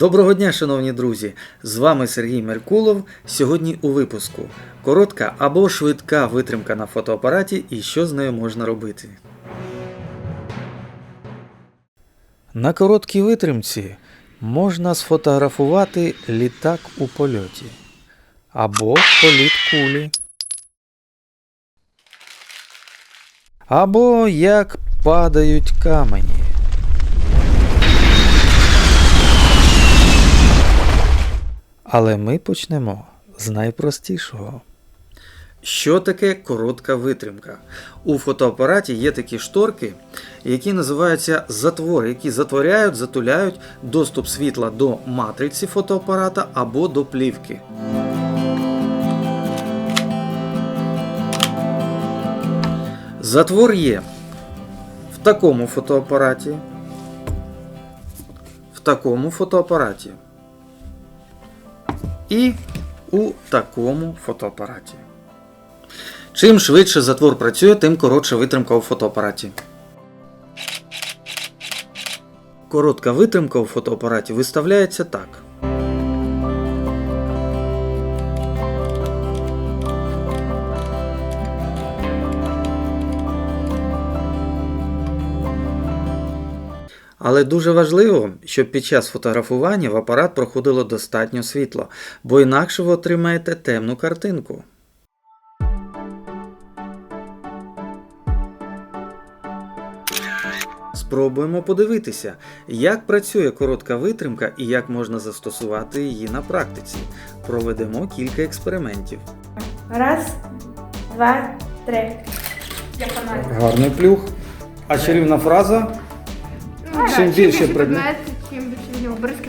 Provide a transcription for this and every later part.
Доброго дня, шановні друзі! З вами Сергій Меркулов. Сьогодні у випуску коротка або швидка витримка на фотоапараті і що з нею можна робити. На короткій витримці можна сфотографувати літак у польоті або політ кулі. Або як падають камені. Але ми почнемо з найпростішого. Що таке коротка витримка? У фотоапараті є такі шторки, які називаються затвори, які затворяють, затуляють доступ світла до матриці фотоапарата або до плівки. Затвор є в такому фотоапараті, в такому фотоапараті і у такому фотоапараті. Чим швидше затвор працює, тим коротша витримка у фотоапараті. Коротка витримка у фотоапараті виставляється так. Але дуже важливо, щоб під час фотографування в апарат проходило достатньо світла, бо інакше ви отримаєте темну картинку. Спробуємо подивитися, як працює коротка витримка і як можна застосувати її на практиці. Проведемо кілька експериментів. Раз, два, три. Я. Гарний плюх. А чарівна фраза? Чим більше предмет- чим більше в нього бризки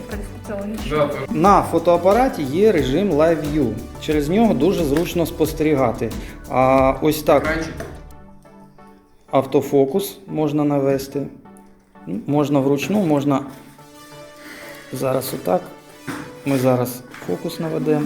нічого. На фотоапараті є режим Live View. Через нього дуже зручно спостерігати. А ось так автофокус можна навести. Можна вручну, можна зараз отак. Ми зараз фокус наведемо.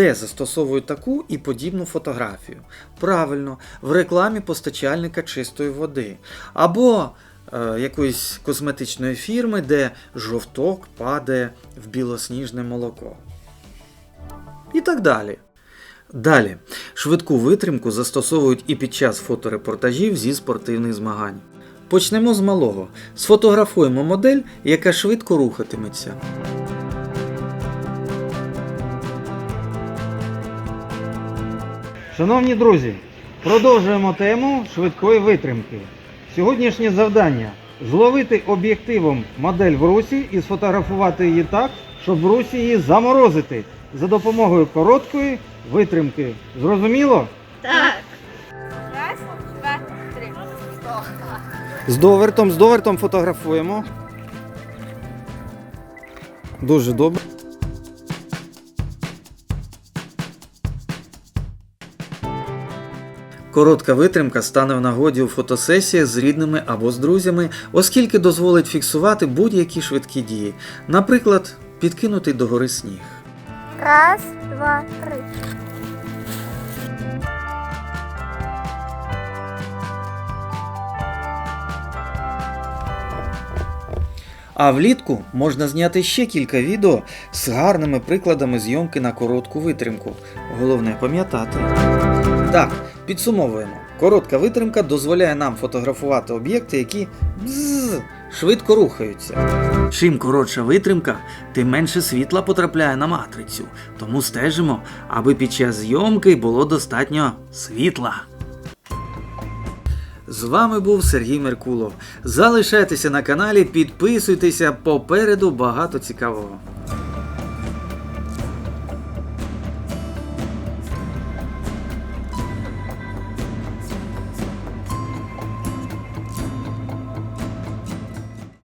Де застосовують таку і подібну фотографію? Правильно, в рекламі постачальника чистої води. Або е, якоїсь косметичної фірми, де жовток падає в білосніжне молоко. І так далі. Далі, швидку витримку застосовують і під час фоторепортажів зі спортивних змагань. Почнемо з малого. Сфотографуємо модель, яка швидко рухатиметься. Шановні друзі, продовжуємо тему швидкої витримки. Сьогоднішнє завдання зловити об'єктивом модель в русі і сфотографувати її так, щоб в русі її заморозити за допомогою короткої витримки. Зрозуміло? Так. Раз, два, три. З довертом, з довертом фотографуємо. Дуже добре. Коротка витримка стане в нагоді у фотосесіях з рідними або з друзями, оскільки дозволить фіксувати будь-які швидкі дії, наприклад, підкинутий догори сніг. Раз, два, три. А влітку можна зняти ще кілька відео з гарними прикладами зйомки на коротку витримку. Головне пам'ятати. Так, підсумовуємо. Коротка витримка дозволяє нам фотографувати об'єкти, які бзз, швидко рухаються. Чим коротша витримка, тим менше світла потрапляє на матрицю. Тому стежимо, аби під час зйомки було достатньо світла. З вами був Сергій Меркулов. Залишайтеся на каналі, підписуйтеся попереду багато цікавого.